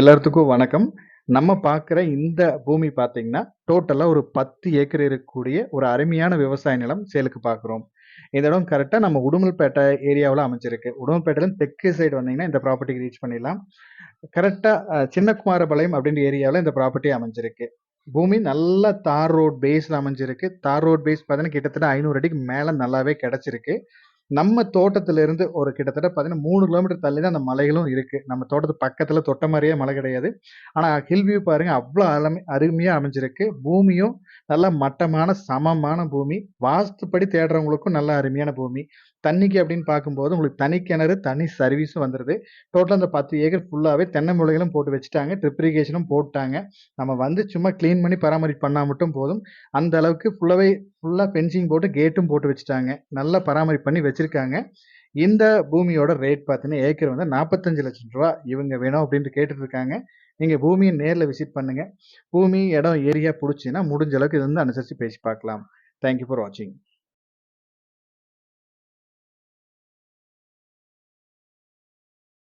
எல்லாத்துக்கும் வணக்கம். நம்ம பார்க்குற இந்த பூமி பார்த்தீங்கன்னா, டோட்டலாக ஒரு 10 ஏக்கர் இருக்கக்கூடிய ஒரு அருமையான விவசாய நிலம் சேலுக்கு பார்க்குறோம். இந்த இடம் கரெக்டாக நம்ம உடுமல்பேட்டை ஏரியாவில் அமைஞ்சிருக்கு. உடுமல்பேட்டையிலருந்து தெற்கு சைடு வந்தீங்கன்னா, இந்த ப்ராப்பர்ட்டிக்கு ரீச் பண்ணிடலாம். கரெக்டாக சின்னகுமாரபாளையம் அப்படின்ற ஏரியாவில் இந்த ப்ராப்பர்ட்டி அமைஞ்சிருக்கு. பூமி நல்ல தார் ரோட் பேஸில் அமைஞ்சிருக்கு. தார் ரோட் பேஸ் பார்த்தீங்கன்னா, கிட்டத்தட்ட ஐநூறு அடிக்கு மேலே நல்லாவே கிடச்சிருக்கு நம்ம தோட்டத்திலிருந்து ஒரு கிட்டத்தட்ட பார்த்தீங்கன்னா, மூணு கிலோமீட்டர் தள்ளி தான் அந்த மலைகளும் இருக்குது நம்ம தோட்டத்துக்கு பக்கத்தில் தொட்ட மாதிரியே மலை கிடையாது. ஆனால் ஹில் வியூ பாருங்கள் அவ்வளோ அலமை அருமையாக அமைஞ்சிருக்கு. பூமியும் நல்ல மட்டமான, சமமான பூமி. வாஸ்துப்படி தேடுறவங்களுக்கும் நல்ல அருமையான பூமி. தண்ணிக்கு அப்படின்னு பார்க்கும்போது உங்களுக்கு தனி கிணறு, தனி சர்வீஸும் வந்துடுது டோட்டலாக அந்த 10 ஏக்கர் ஃபுல்லாகவே தென்னை மூலிகளும் போட்டு வச்சுட்டாங்க. ட்ரிப்ரிகேஷனும் போட்டாங்க. நம்ம வந்து சும்மா க்ளீன் பண்ணி பராமரிப்பு பண்ணால் மட்டும் போதும். அந்த அளவுக்கு ஃபுல்லாகவே ஃபுல்லாக ஃபென்சிங் போட்டு கேட்டும் போட்டு வச்சுட்டாங்க. நல்லா பராமரிப்பு பண்ணி வச்சுருக்காங்க இந்த பூமியோட ரேட் பார்த்தீங்கன்னா, ஏக்கர் வந்து நாற்பத்தஞ்சு லட்சம் ரூபா இவங்க வேணும் அப்படின்ட்டு கேட்டுட்ருக்காங்க இருக்காங்க. பூமியை நேரில் விசிட் பண்ணுங்கள் பூமி, இடம், ஏரியா பிடிச்சின்னா முடிஞ்ச அளவுக்கு இது வந்து அனுசரித்து பேசி பார்க்கலாம். தேங்க் யூ ஃபார் வாட்சிங்.